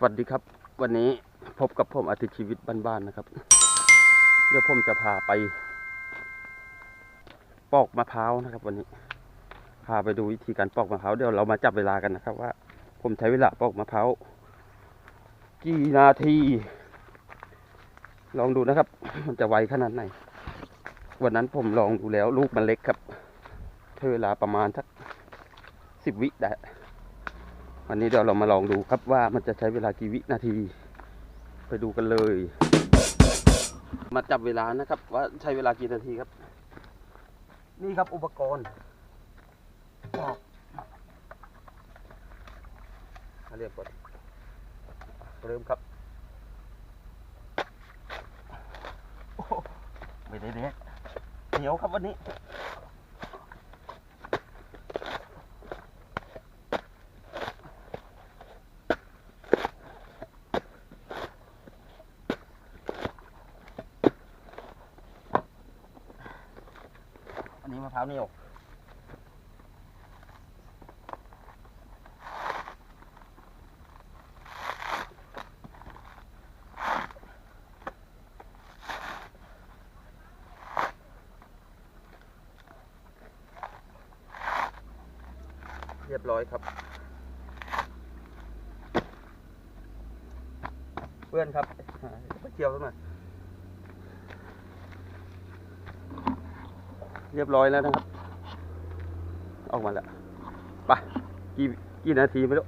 สวัสดีครับ วันนี้พบกับผมอาทิตย์ชีวิตบ้านๆนะครับ เดี๋ยวผมจะพาไป ปอกมะพร้าวนะครับ วันนี้ พาไปดูวิธีการปอกมะพร้าวเดี๋ยวเรามาจับเวลากันนะครับ ว่า ผมใช้เวลาปอกมะพร้าวกี่นาที ลองดูนะครับ มันจะไวขนาดไหน วันนั้นผมลองดูแล้วลูกมันเล็กครับใช้เวลาประมาณสักสิบวิได้ วันนี้เดี๋ยวเรามาลองดูครับว่ามันจะใช้เวลากี่วินาที ไปดูกันเลย มาจับเวลานะครับว่าใช้เวลากี่นาทีครับ นี่ครับอุปกรณ์มาเรียบก่อนเริ่มครับโอ้ไม่ได้เด็กเหนียวครับวันนี้ อันนี้มะพร้าวเหนียวเรียบร้อยครับ เพื่อนครับไปเที่ยวสักหน่อย เรียบร้อยแล้วนะครับ ออกมาแล้ว ไป กี่กี่นาทีไม่รู้